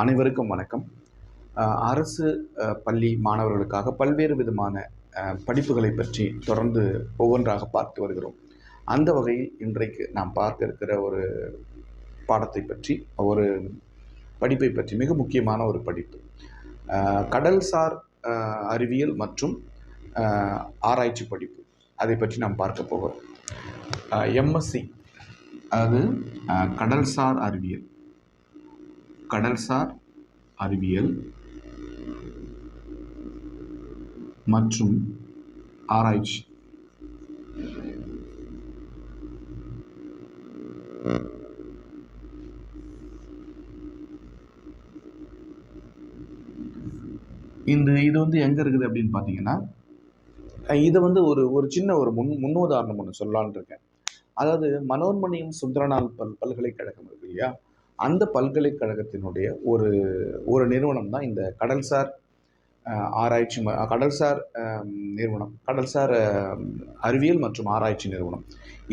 அனைவருக்கும் வணக்கம். அரசு பள்ளி மாணவர்களுக்காக பல்வேறு விதமான படிப்புகளை பற்றி தொடர்ந்து ஒவ்வொன்றாக பார்த்து வருகிறோம். அந்த வகையில் இன்றைக்கு நாம் பார்க்க இருக்கிற ஒரு பாடத்தை பற்றி ஒரு படிப்பை பற்றி மிக முக்கியமான ஒரு படிப்பு. கடல்சார் அறிவியல் மற்றும் ஆராய்ச்சி படிப்பு. அதை பற்றி நாம் பார்க்க போகிறோம். எம்எஸ்சி அது கடல்சார் அறிவியல். கடல்சார் அறிவியல் மற்றும் ஆராய்ச்சி. இந்த இது வந்து எங்கே இருக்குது அப்படின்னு பார்த்தீங்கன்னா இது இதை வந்து ஒரு ஒரு சின்ன ஒரு முன் முன்னுதாரணம் ஒன்று சொல்லலான் இருக்கேன். அதாவது மனோன்மணியம் சுந்தரநாள் பல் பல்கலைக்கழகம் இருக்கு இல்லையா? அந்த பல்கலைக்கழகத்தினுடைய ஒரு ஒரு நிறுவனம் தான் இந்த கடல்சார் ஆராய்ச்சி கடல்சார் நிறுவனம். கடல்சார் அறிவியல் மற்றும் ஆராய்ச்சி நிறுவனம்.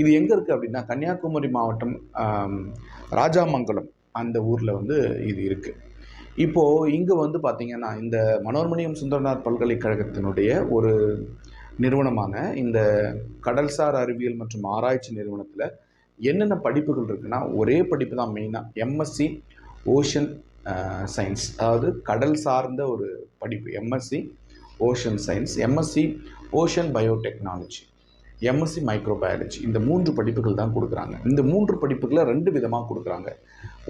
இது எங்கே இருக்குது அப்படின்னா கன்னியாகுமரி மாவட்டம் ராஜாமங்கலம் அந்த ஊரில் வந்து இது இருக்குது இப்போது இங்கே வந்து பார்த்திங்கன்னா இந்த மனோர்மணியம் சுந்தரனார் பல்கலைக்கழகத்தினுடைய ஒரு நிறுவனமான இந்த கடல்சார் அறிவியல் மற்றும் ஆராய்ச்சி நிறுவனத்தில் என்னென்ன படிப்புகள் இருக்குன்னா ஒரே படிப்பு தான் மெயினாக எம்எஸ்சி ஓஷன் சயின்ஸ் அதாவது கடல் சார்ந்த ஒரு படிப்பு MSc ocean science MSc ocean biotechnology MSc microbiology இந்த மூன்று படிப்புகள் தான் கொடுக்குறாங்க. இந்த மூன்று படிப்புகளை ரெண்டு விதமாக கொடுக்குறாங்க.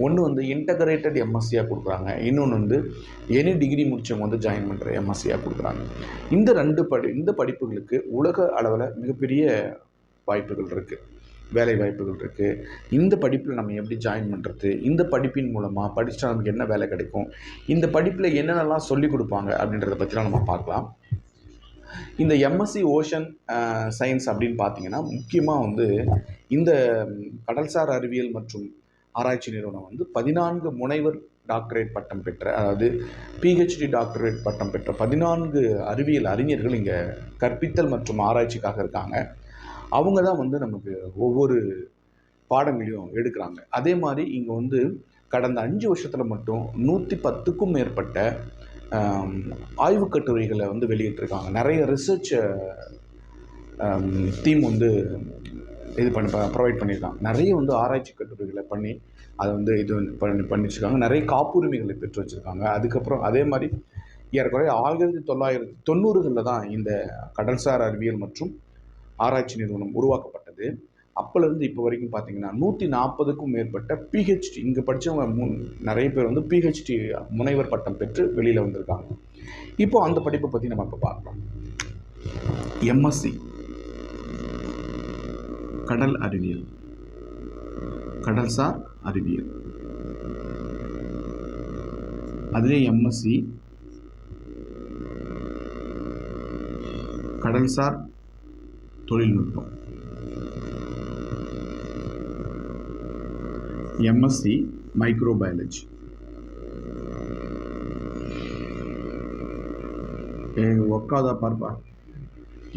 ஒன்று வந்து இன்டகிரேட்டட் எம்எஸ்சியாக கொடுக்குறாங்க. இன்னொன்று வந்து எனி டிகிரி முடிச்சவங்க வந்து ஜாயின் பண்ணுற எம்எஸ்சியாக கொடுக்குறாங்க. இந்த ரெண்டு படி இந்த படிப்புகளுக்கு உலக அளவில் மிகப்பெரிய வாய்ப்புகள் இருக்குது வேலை வாய்ப்புகள் இருக்குது இந்த படிப்பில் நம்ம எப்படி ஜாயின் பண்ணுறது இந்த படிப்பின் மூலமாக படித்தா நமக்கு என்ன வேலை கிடைக்கும்? இந்த படிப்பில் என்னென்னலாம் சொல்லிக் கொடுப்பாங்க அப்படின்றத பற்றிலாம் நம்ம பார்க்கலாம். இந்த எம்எஸ்சி ஓஷன் சயின்ஸ் அப்படின்னு பார்த்தீங்கன்னா முக்கியமாக வந்து இந்த கடல்சார் அறிவியல் மற்றும் ஆராய்ச்சி நிறுவனம் வந்து பதினான்கு முனைவர் டாக்டரேட் பட்டம் பெற்ற அதாவது பிஹெச்டி டாக்டரேட் பட்டம் பெற்ற பதினான்கு அறிவியல் அறிஞர்கள் இங்கே கற்பித்தல் மற்றும் ஆராய்ச்சிக்காக இருக்காங்க. அவங்க தான் வந்து நமக்கு ஒவ்வொரு பாடங்களையும் எடுக்கிறாங்க. அதே மாதிரி இங்கே வந்து கடந்த அஞ்சு வருஷத்தில் மட்டும் நூற்றி பத்துக்கும் மேற்பட்ட ஆய்வு ஆய்வுக் கட்டுரைகளை வந்து வெளியிட்டிருக்காங்க. நிறைய ரிசர்ச் தீம் வந்து இது பண்ணி ப்ரொவைட் பண்ணியிருக்காங்க. நிறைய வந்து ஆராய்ச்சி கட்டுரைகளை பண்ணி அதை வந்து இது வந்து பண்ணி பண்ணிச்சிருக்காங்க. நிறைய காப்புரிமைகளை பெற்று வச்சுருக்காங்க. அதுக்கப்புறம் அதே மாதிரி ஏறக்குறைய ஆயிரத்தி தொள்ளாயிரத்தி தொண்ணூறுகளில் தான் இந்த கடல்சார் அறிவியல் மற்றும் ஆராய்ச்சி நிறுவனம் உருவாக்கப்பட்டது. அப்போலேருந்து இப்போ வரைக்கும் பார்த்தீங்கன்னா நூற்றி நாற்பதுக்கும் மேற்பட்ட பிஹெச்டி இங்கே படித்தவங்க மு நிறைய பேர் வந்து பிஹெச்டி முனைவர் பட்டம் பெற்று வெளியில் வந்திருக்காங்க. இப்போ அந்த படிப்பை பற்றி நம்ம இப்போ பார்க்கலாம். எம்எஸ்சி கடல் அறிவியல் கடல்சார் அறிவியல். அதிலே எம்எஸ்சி கடல்சார் தொழில்நுட்பம். எம்எஸ்சி மைக்ரோபயாலஜி ஒக்காதா பார்ப்பா.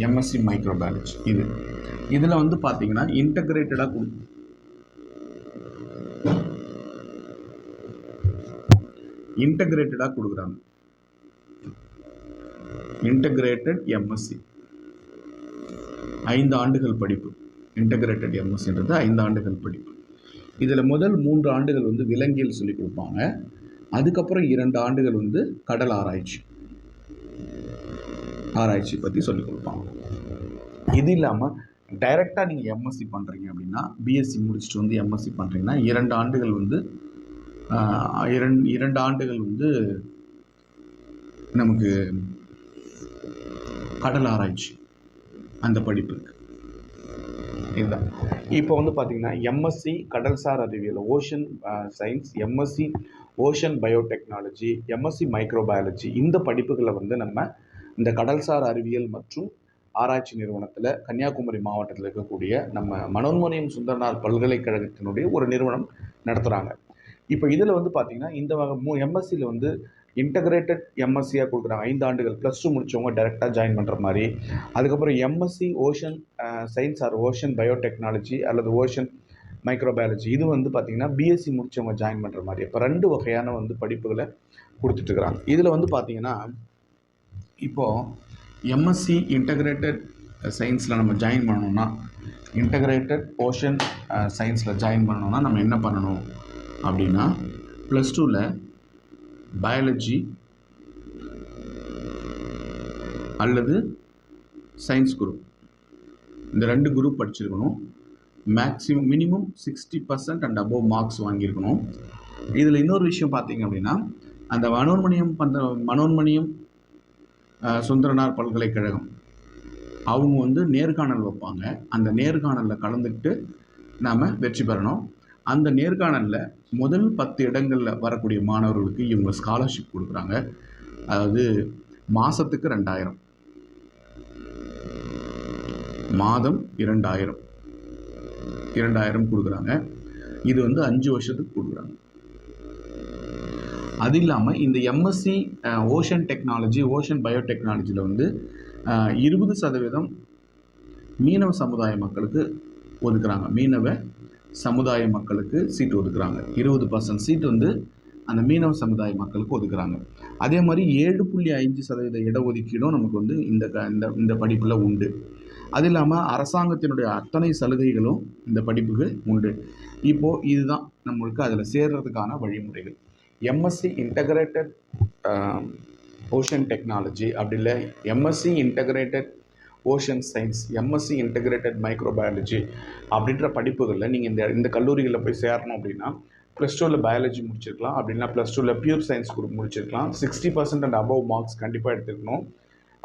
எம்எஸ்சி மைக்ரோபயாலஜி இது. இதில் வந்து பார்த்தீங்கன்னா இன்டகிரேட்டடாக கொடு. இன்டகிரேட்டடாக கொடுக்குறாங்க. இன்டகிரேட்டட் எம்எஸ்சி ஐந்து ஆண்டுகள் படிப்பு. இன்டகிரேட்டட் எம்எஸ்ன்றது ஐந்து ஆண்டுகள் படிப்பு. இதில் முதல் மூன்று ஆண்டுகள் வந்து விலங்கியல் சொல்லிக் கொடுப்பாங்க. அதுக்கப்புறம் இரண்டு ஆண்டுகள் வந்து கடல் ஆராய்ச்சி. ஆராய்ச்சி பற்றி சொல்லிக் கொடுப்பாங்க. இது இல்லாமல் டைரெக்டாக நீங்கள் எம்எஸ்சி பண்ணுறீங்க அப்படின்னா பிஎஸ்சி முடிச்சுட்டு வந்து எம்எஸ்சி பண்ணுறீங்கன்னா இரண்டு ஆண்டுகள் வந்து இரண்டு இரண்டு ஆண்டுகள் வந்து நமக்கு கடல் ஆராய்ச்சி. அந்த படிப்பு இதுதான். இப்போ வந்து பார்த்தீங்கன்னா எம்எஸ்சி கடல்சார் அறிவியல் ocean science MSc ocean biotechnology MSc microbiology இந்த படிப்புகளை வந்து நம்ம இந்த கடல்சார் அறிவியல் மற்றும் ஆராய்ச்சி நிறுவனத்தில் கன்னியாகுமரி மாவட்டத்தில் இருக்கக்கூடிய நம்ம மனோன்மணியம் சுந்தரனார் பல்கலைக்கழகத்தினுடைய ஒரு நிறுவனம் நடத்துகிறாங்க இப்போ இதில் வந்து பார்த்திங்கன்னா இந்த வகை மூ எம்எஸ்சியில் வந்து இன்டகிரேட்டட் எம்எஸ்சியாக கொடுக்குறாங்க ஐந்து ஆண்டுகள் ப்ளஸ் டூ முடிச்சவங்க டேரெக்டாக ஜாயின் பண்ணுற மாதிரி. அதுக்கப்புறம் MSc ocean science or ocean biotechnology அல்லது ஓஷன் மைக்ரோபயாலஜி இது வந்து பார்த்திங்கன்னா பிஎஸ்சி முடிச்சவங்க ஜாயின் பண்ணுற மாதிரி. இப்போ ரெண்டு வகையான வந்து படிப்புகளை கொடுத்துட்ருக்குறாங்க இதில் வந்து பார்த்திங்கன்னா இப்போது எம்எஸ்சி இன்டகிரேட்டட் சயின்ஸில் நம்ம ஜாயின் பண்ணணும்னா இன்டகிரேட்டட் ஓஷன் சயின்ஸில் ஜாயின் பண்ணணும்னா நம்ம என்ன பண்ணணும் அப்படின்னா ப்ளஸ் டூவில் பயாலஜி அல்லது சயின்ஸ் குரூப் இந்த ரெண்டு குரூப் படிச்சிருக்கணும். Maximum minimum sixty percent and above marks வாங்கியிருக்கணும். இதில் இன்னொரு விஷயம் பார்த்தீங்க அப்படின்னா அந்த மனோன்மணியம் பந்த மனோன்மணியம் சுந்தரனார் பல்கலைக்கழகம். அவங்க வந்து நேர்காணல் வைப்பாங்க. அந்த நேர்காணலில் கலந்துக்கிட்டு நாம் வெற்றி பெறணும். அந்த நேர்காணலில் முதல் பத்து இடங்களில் வரக்கூடிய மாணவர்களுக்கு இவங்க ஸ்காலர்ஷிப் கொடுக்குறாங்க. அதாவது மாதத்துக்கு ரெண்டாயிரம். மாதம் இரண்டாயிரம். இரண்டாயிரம் கொடுக்குறாங்க. இது வந்து அஞ்சு வருஷத்துக்கு கொடுக்குறாங்க. அது இல்லாமல் இந்த எம்எஸ்சி ஓஷன் டெக்னாலஜி ஓஷன் பயோடெக்னாலஜியில் வந்து இருபது சதவீதம் மீனவ சமுதாய மக்களுக்கு ஒதுக்குறாங்க. மீனவ சமுதாய மக்களுக்கு சீட் ஒதுக்குறாங்க. இருபது பர்சன்ட் சீட் வந்து அந்த மீனவ சமுதாய மக்களுக்கு ஒதுக்குறாங்க. அதே மாதிரி ஏழு புள்ளி ஐந்து சதவீத இடஒதுக்கீடும் நமக்கு வந்து இந்த க இந்த இந்த படிப்பில் உண்டு. அது இல்லாமல் அரசாங்கத்தினுடைய அத்தனை சலுகைகளும் இந்த படிப்புக்கு உண்டு. இப்போது இதுதான் நம்மளுக்கு அதில் சேர்றதுக்கான வழிமுறைகள். எம்எஸ்சி இன்டகிரேட்டட் ஓஷன் டெக்னாலஜி அப்படி இல்லை MSc integrated ocean science MSc integrated microbiology அப்படின்ற படிப்புகளில் நீங்கள் இந்த இந்த கல்லூரிகளில் போய் சேரணும் அப்படின்னா ப்ளஸ் டூவில் பயாலஜி முடிச்சிருக்கலாம். அப்படின்னா ப்ளஸ் டூவில் pure science group முடிச்சிருக்கலாம். Sixty percent and above marks கண்டிப்பாக எடுத்துக்கணும்.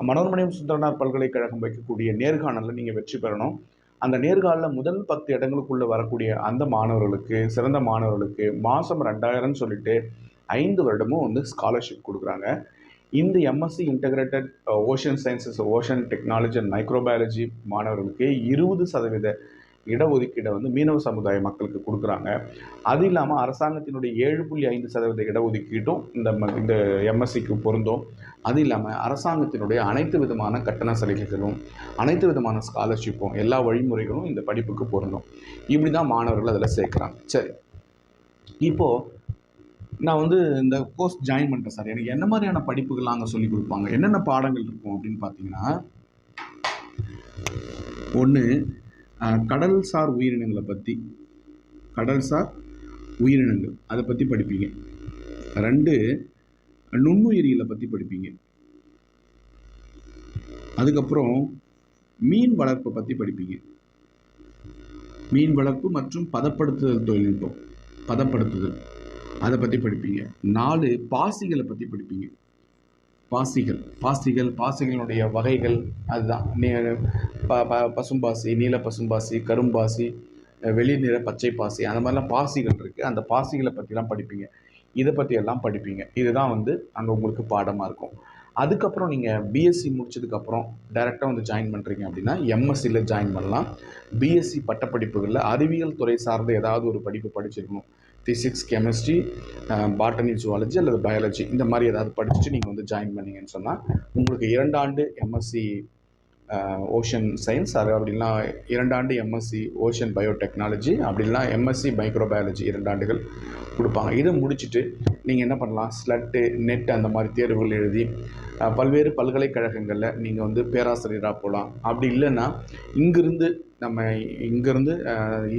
மனோர்மணியம் சுந்தரனார் பல்கலைக்கழகம் வைக்கக்கூடிய நேர்காணலில் நீங்கள் வெற்றி பெறணும். அந்த நேர்காணலில் முதல் பத்து இடங்களுக்குள்ளே வரக்கூடிய அந்த மாணவர்களுக்கு சிறந்த மாணவர்களுக்கு மாதம் ரெண்டாயிரம்னு சொல்லிட்டு ஐந்து வருடமும் வந்து ஸ்காலர்ஷிப் கொடுக்குறாங்க. இந்த MSc integrated ocean sciences ocean technology and microbiology மாணவர்களுக்கு இருபது சதவீத இடஒதுக்கீடை வந்து மீனவ சமுதாய மக்களுக்கு கொடுக்குறாங்க. அது இல்லாமல் அரசாங்கத்தினுடைய ஏழு புள்ளி ஐந்து சதவீத இடஒதுக்கீட்டும் இந்த ம- இந்த எம்எஸ்சிக்கு பொருந்தும். அது இல்லாமல் அரசாங்கத்தினுடைய அனைத்து விதமான கட்டண சலுகைகளும் அனைத்து விதமான ஸ்காலர்ஷிப்பும் எல்லா வழிமுறைகளும் இந்த படிப்புக்கு பொருந்தும். இப்படி தான் மாணவர்கள் அதில் சேர்க்குறாங்க. சரி. இப்போது நான் வந்து இந்த கோர்ஸ் ஜாயின் பண்ணிட்டேன் சார் எனக்கு என்ன மாதிரியான படிப்புகள் அங்கே சொல்லி கொடுப்பாங்க? என்னென்ன பாடங்கள் இருக்கும் அப்படின்னு பார்த்தீங்கன்னா ஒன்று கடல்சார் உயிரினங்களை பற்றி கடல்சார் உயிரினங்கள் அதை பற்றி படிப்பீங்க. ரெண்டு நுண்ணுயிரிகளை பற்றி படிப்பீங்க. அதுக்கப்புறம் மீன் வளர்ப்பை பற்றி படிப்பீங்க. மீன் வளர்ப்பு மற்றும் பதப்படுத்துதல் தொழில்நுட்பம் பதப்படுத்துதல். அதை பற்றி படிப்பீங்க. நாலு பாசிகளை பற்றி படிப்பீங்க. பாசிகள் பாசிகள் பாசிகளினுடைய வகைகள் அதுதான். நீ ப ப பசும்பாசி நீல பசும்பாசி கரும்பாசி வெளி நிற பச்சை பாசி அந்த மாதிரிலாம் பாசிகள் இருக்குது அந்த பாசிகளை பற்றிலாம் படிப்பீங்க. இதை பற்றி எல்லாம் படிப்பீங்க. இதுதான் வந்து அங்கே உங்களுக்கு பாடமாக இருக்கும். அதுக்கப்புறம் நீங்கள் பிஎஸ்சி முடிச்சதுக்கப்புறம் டைரெக்டாக வந்து ஜாயின் பண்ணுறீங்க அப்படின்னா எம்எஸ்சியில் ஜாயின் பண்ணலாம். பிஎஸ்சி பட்டப்படிப்புகளில் அறிவியல் துறை சார்ந்த ஏதாவது ஒரு படிப்பு படிச்சிருக்கணும். ஃபிசிக்ஸ் கெமிஸ்ட்ரி பாட்டனி ஜுவாலஜி அல்லது பயாலஜி இந்த மாதிரி ஏதாவது படிச்சுட்டு நீங்கள் வந்து ஜாயின் பண்ணீங்கன்னு சொன்னால் உங்களுக்கு இரண்டாண்டு எம்எஸ்சி ஓஷன் சயின்ஸ் அது அப்படின்னா இரண்டாண்டு எம்எஸ்சி ஓஷன் பயோடெக்னாலஜி அப்படின்னா எம்எஸ்சி மைக்ரோபயாலஜி இரண்டாண்டுகள் கொடுப்பாங்க. இதை முடிச்சுட்டு நீங்கள் என்ன பண்ணலாம்? ஸ்லட்டு நெட் அந்த மாதிரி தேர்வுகள் எழுதி பல்வேறு பல்கலைக்கழகங்களில் நீங்கள் வந்து பேராசிரியராக போகலாம் அப்படி இல்லைன்னா இங்கிருந்து நம்ம இங்கிருந்து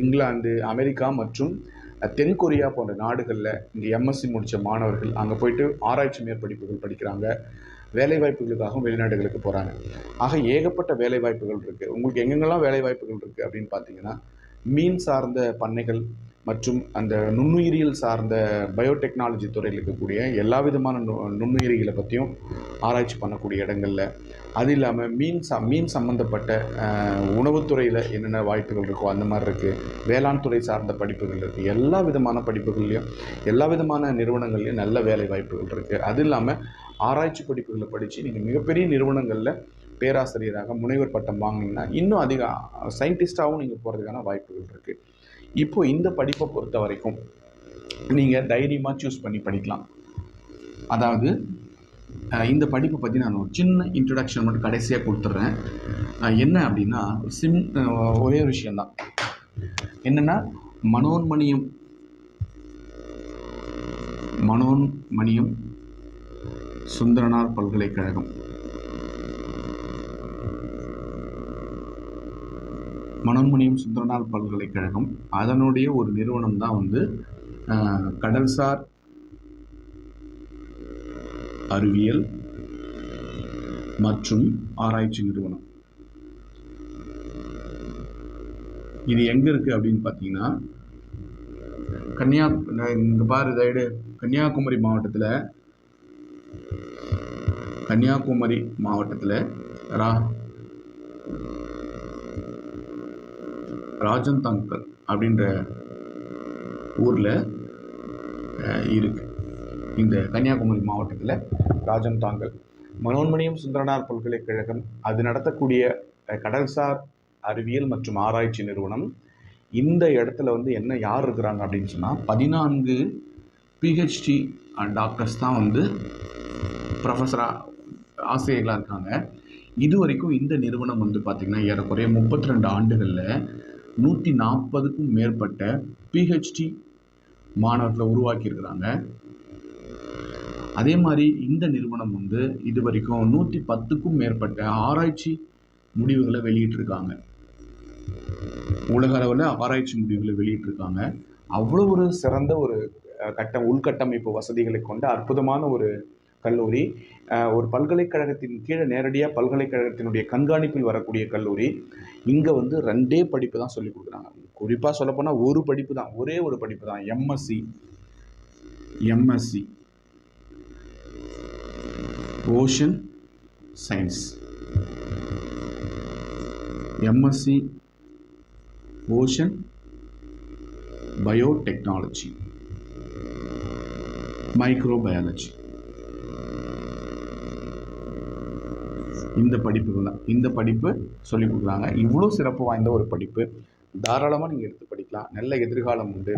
இங்கிலாந்து அமெரிக்கா மற்றும் தென்கொரியா போன்ற நாடுகளில் இங்கே எம்எஸ்சி முடித்த மாணவர்கள் அங்கே போயிட்டு ஆராய்ச்சி மேற்படிப்புகள் படிக்கிறாங்க. வேலைவாய்ப்புகளுக்காகவும் வெளிநாடுகளுக்கு போகிறாங்க ஆக ஏகப்பட்ட வேலைவாய்ப்புகள் இருக்குது உங்களுக்கு எங்கெங்கெல்லாம் வேலைவாய்ப்புகள் இருக்குது அப்படின்னு பார்த்தீங்கன்னா மீன் சார்ந்த பண்ணைகள் மற்றும் அந்த நுண்ணுயிரியல் சார்ந்த பயோடெக்னாலஜி துறையில் இருக்கக்கூடிய எல்லா விதமான நு நுண்ணுயிரிகளை பற்றியும் ஆராய்ச்சி பண்ணக்கூடிய இடங்களில். அது இல்லாமல் மீன் ச மீன் சம்மந்தப்பட்ட உணவுத்துறையில் என்னென்ன வாய்ப்புகள் இருக்கோ அந்த மாதிரி இருக்குது வேளாண் துறை சார்ந்த படிப்புகள் இருக்குது எல்லா விதமான படிப்புகள்லையும் எல்லா விதமான நிறுவனங்கள்லையும் நல்ல வேலை வாய்ப்புகள் இருக்குது அது இல்லாமல் ஆராய்ச்சி படிப்புகளை படித்து நீங்கள் மிகப்பெரிய நிறுவனங்களில் பேராசிரியராக முனைவர் பட்டம் வாங்கினீங்கன்னா இன்னும் அதிக சயின்டிஸ்டாகவும் நீங்கள் போகிறதுக்கான வாய்ப்புகள் இருக்குது இப்போ இந்த படிப்பை பொறுத்த வரைக்கும் நீங்கள் தைரியமாக சூஸ் பண்ணி படிக்கலாம். அதாவது இந்த படிப்பை பற்றி நான் ஒரு சின்ன இன்ட்ரடக்ஷன் மட்டும் கடைசியாக கொடுத்துட்றேன் என்ன அப்படின்னா சிம் ஒரே ஒரு விஷயந்தான் என்னென்னா மனோன்மணியம். மனோன்மணியம் சுந்தரனார் பல்கலைக்கழகம். மனோன்மணியம் சுந்தரனார் பல்கலைக்கழகம் அதனுடைய ஒரு நிறுவனம் தான் வந்து கடல்சார் அறிவியல் மற்றும் ஆராய்ச்சி நிறுவனம். இது எங்க இருக்கு அப்படின்னு பார்த்தீங்கன்னா கன்னியா இங்க பாரு சைடு கன்னியாகுமரி மாவட்டத்தில் கன்னியாகுமரி மாவட்டத்தில் ரா ராஜந்தாங்கல் அப்படின்ற ஊரில் இருக்கு. இந்த கன்னியாகுமரி மாவட்டத்தில் ராஜந்தாங்கல் மனோன்மணியம் சுந்தரனார் பல்கலைக்கழகம் அது நடத்தக்கூடிய கடல்சார் அறிவியல் மற்றும் ஆராய்ச்சி நிறுவனம் இந்த இடத்துல வந்து என்ன யார் இருக்கிறாங்க அப்படின்னு சொன்னால் பதினான்கு பிஹெச்டி டாக்டர்ஸ் தான் வந்து ப்ரொஃபஸராக ஆசிரியர்களாக இருக்காங்க. இது வரைக்கும் இந்த நிறுவனம் வந்து பார்த்திங்கன்னா ஏறக்குறைய முப்பத்தி ரெண்டு ஆண்டுகளில் நூற்றி நாற்பதுக்கும் மேற்பட்ட பிஹெச்டி மாணவர்களை உருவாக்கியிருக்கிறாங்க. அதே மாதிரி இந்த நிறுவனம் வந்து இது வரைக்கும் நூற்றி பத்துக்கும் மேற்பட்ட ஆராய்ச்சி முடிவுகளை வெளியிட்டிருக்காங்க. உலக அளவில் ஆராய்ச்சி முடிவுகளை வெளியிட்டிருக்காங்க. அவ்வளோ ஒரு சிறந்த ஒரு கட்ட உள்கட்டமைப்பு வசதிகளை கொண்ட அற்புதமான ஒரு கல்லூரி ஒரு பல்கலைக்கழகத்தின் கீழே நேரடியாக பல்கலைக்கழகத்தினுடைய கண்காணிப்பில் வரக்கூடிய கல்லூரி இங்கே வந்து ரெண்டே படிப்பு தான் சொல்லி கொடுக்குறாங்க. குறிப்பாக சொல்லப்போனால் ஒரு படிப்பு தான் ஒரே ஒரு படிப்பு தான் MSc MSc ocean science MSc ocean biotechnology microbiology இந்த படிப்புகள் தான். இந்த படிப்பு சொல்லிக் கொடுக்குறாங்க. இவ்வளோ சிறப்பு வாய்ந்த ஒரு படிப்பு. தாராளமாக நீங்கள் எடுத்து படிக்கலாம். நல்ல எதிர்காலம் உண்டு.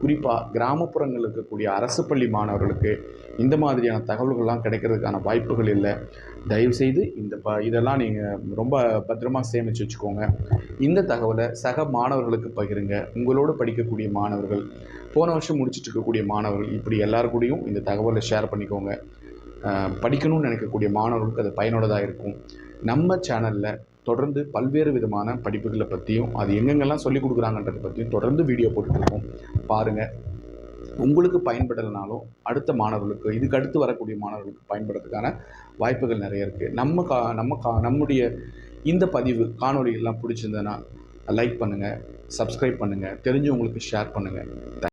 குறிப்பாக கிராமப்புறங்களில் இருக்கக்கூடிய அரசு பள்ளி மாணவர்களுக்கு இந்த மாதிரியான தகவல்கள்லாம் கிடைக்கிறதுக்கான வாய்ப்புகள் இல்லை. தயவுசெய்து இந்த ப இதெல்லாம் நீங்கள் ரொம்ப பத்திரமா சேமித்து வச்சுக்கோங்க. இந்த தகவலை சக மாணவர்களுக்கு பகிருங்க. உங்களோடு படிக்கக்கூடிய மாணவர்கள் போன வருஷம் முடிச்சிட்டு இருக்கக்கூடிய மாணவர்கள் இப்படி எல்லார் கூடயும் இந்த தகவலை ஷேர் பண்ணிக்கோங்க. படிக்கணும்னு நினைக்கக்கூடிய மாணவர்களுக்கு அது பயனுள்ளதாக இருக்கும். நம்ம சேனலில் தொடர்ந்து பல்வேறு விதமான படிப்புகளை பற்றியும் அது எங்கெங்கெல்லாம் சொல்லிக் கொடுக்குறாங்கன்றதை பற்றியும் தொடர்ந்து வீடியோ போட்டுட்ருக்கோம் பாருங்கள் உங்களுக்கு பயன்படலைனாலும் அடுத்த மாணவர்களுக்கு இதுக்கு அடுத்து வரக்கூடிய மாணவர்களுக்கு பயன்படுறதுக்கான வாய்ப்புகள் நிறைய இருக்குது நம்ம கா நம்ம கா நம்முடைய இந்த பதிவு காணொலிகள்லாம் பிடிச்சிருந்ததுன்னா லைக் பண்ணுங்கள் சப்ஸ்கிரைப் பண்ணுங்கள் தெரிஞ்சவங்களுக்கு ஷேர் பண்ணுங்கள்